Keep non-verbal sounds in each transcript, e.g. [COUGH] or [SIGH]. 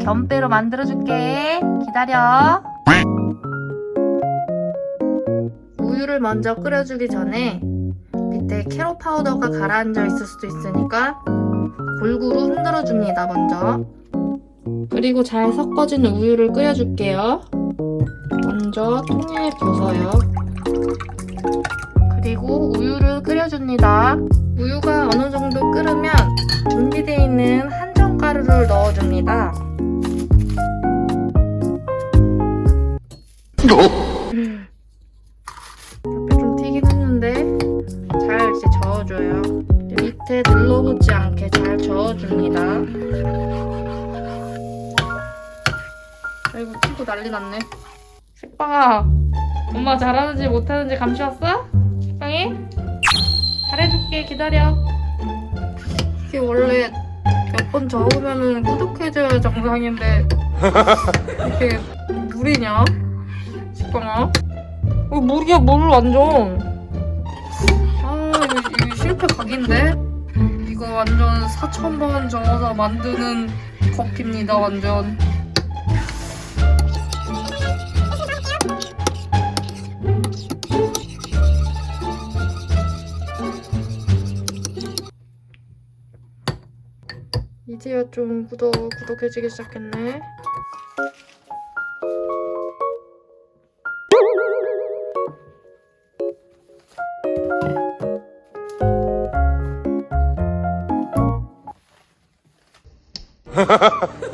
견배로 만들어줄게. 기다려. 우유를 먼저 끓여주기 전에 밑에 캐럿 파우더가 가라앉아 있을 수도 있으니까 골고루 흔들어줍니다, 먼저. 그리고 잘 섞어진 우유를 끓여줄게요. 먼저 통에 부어요. 그리고 우유를 끓여줍니다. 우유가 어느 정도 끓으면 준비되어 있는 한 정가루를 넣어줍니다. 옆에 좀 튀긴 했는데 잘 이제 저어줘요. 밑에 눌러붙지 않게 잘 저어줍니다. 아이고 튀고 난리 났네. 식빵아, 엄마 잘하는지 못하는지 감시 왔어? 식빵이? 잘해줄게 기다려. 이게 원래 몇 번 저으면은 꾸덕해져야 정상인데 이렇게 물이냐? 식빵아? 이거 물이야 물 완전. 아 이거, 이거 실패 각인데? 이거 완전 4,000번 저어서 만드는 커피입니다 완전. 이제야 좀 구독, 구독해지기 시작했네. [LAUGHS]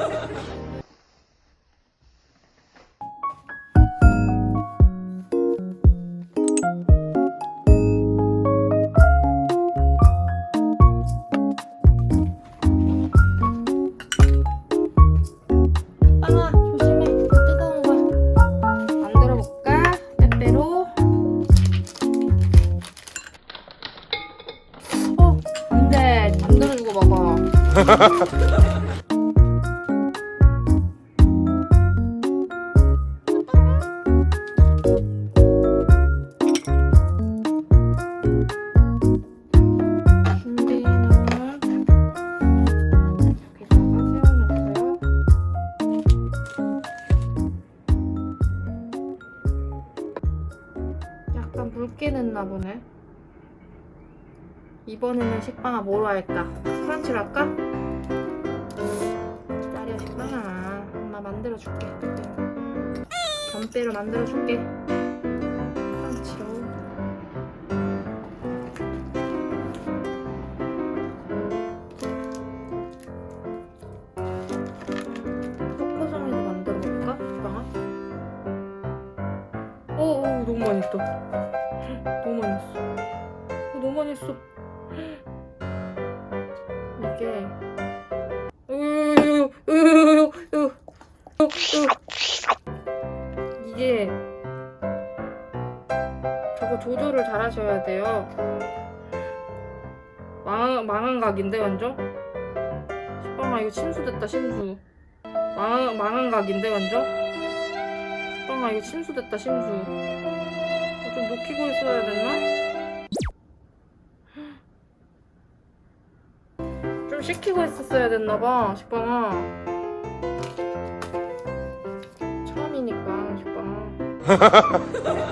약간 묽게 냈나 보네. 이번에는 식빵아 뭐로 할까? 크런치로 할까? 기다려 식빵아. 엄마 만들어줄게. 견배로 만들어줄게. 크런치로. 초코송이도 만들어볼까? 식빵아? 오, 오 너무 했다. 너무 많이 했어. 어, 너무 많이 했어. 이게. 이게 저거 조절을 잘 하셔야 돼요. 망한, 망한 각인데 완전? 식빵아 이거 침수됐다 침수. 망한, 망한 각인데 완전? 식빵아 이거 침수됐다 침수. 어, 좀 녹히고 있어야 됐나? 좀 식히고 있었어야 됐나봐, 식빵아. 처음이니까, 식빵아. [LAUGHS]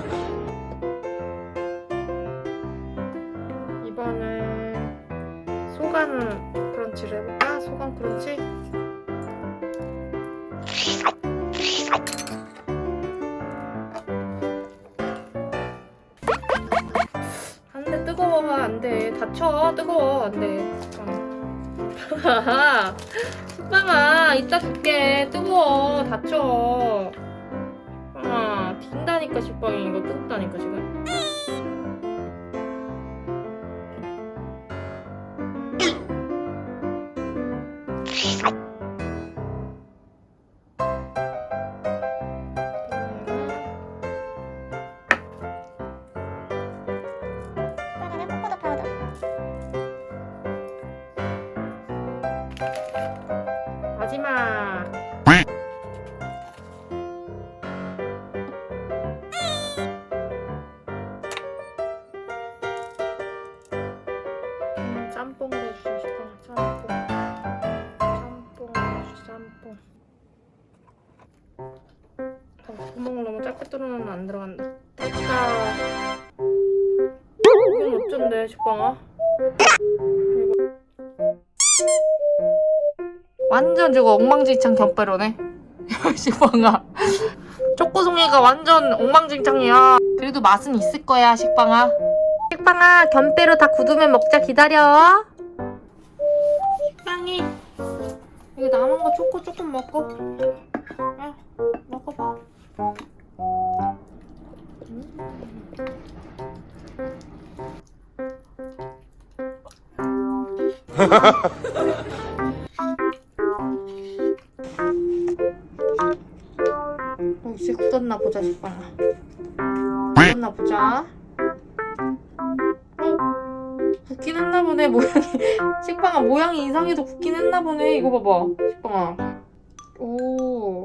뜨거워. 안 돼. 다쳐. 뜨거워. 안 돼. 식빵아. 식빵아, 이따 줄게. 뜨거워. 다쳐. 아, 빈다니까, 식빵이. 이거 뜨겁다니까, 지금. 구멍을 너무 짧게 뚫어놓으면 안 들어간다. 됐다. 이건 어쩐데, 식빵아? 완전 저거 엉망진창 겹배로네. [LAUGHS] 식빵아. 초코송이가 완전 엉망진창이야. 그래도 맛은 있을 거야, 식빵아. 식빵아, 견배로 다 굳으면 먹자. 기다려. 식빵이. 이거 남은 거 초코 조금 먹고. [LAUGHS] 어, 이제 굳었나 보자, 식빵아. 굳었나 보자. 어? 굳긴 했나 보네, 모양이. [LAUGHS] 식빵아, 모양이 이상해도 굳긴 했나 보네. 이거 봐봐, 식빵아. 오.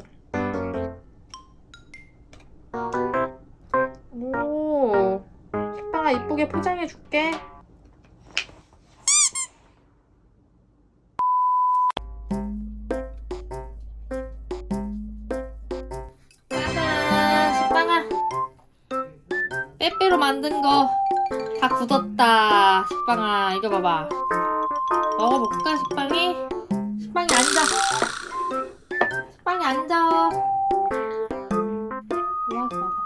오. 식빵아, 이쁘게 포장해 줄게. 빼빼로 만든 거 다 굳었다. 식빵아, 이거 봐봐. 먹어볼까, 식빵이? 식빵이 앉아. 식빵이 앉아. 와, 봐봐. 응.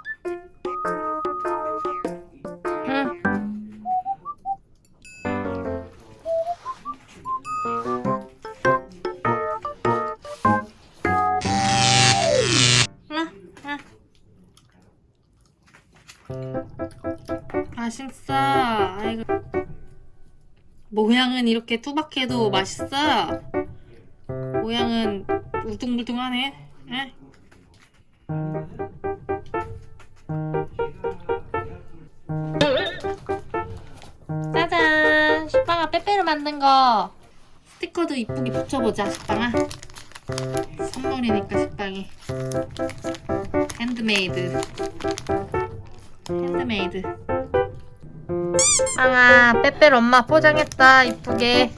맛있어. 아이고. 모양은 이렇게 투박해도 맛있어. 모양은 우둥불둥하네. 응? 짜잔! 식빵아 빼빼로 만든 거 스티커도 이쁘게 붙여보자 식빵아 선물이니까 식빵이 핸드메이드 핸드메이드 빵아 빼빼로 엄마 포장했다 이쁘게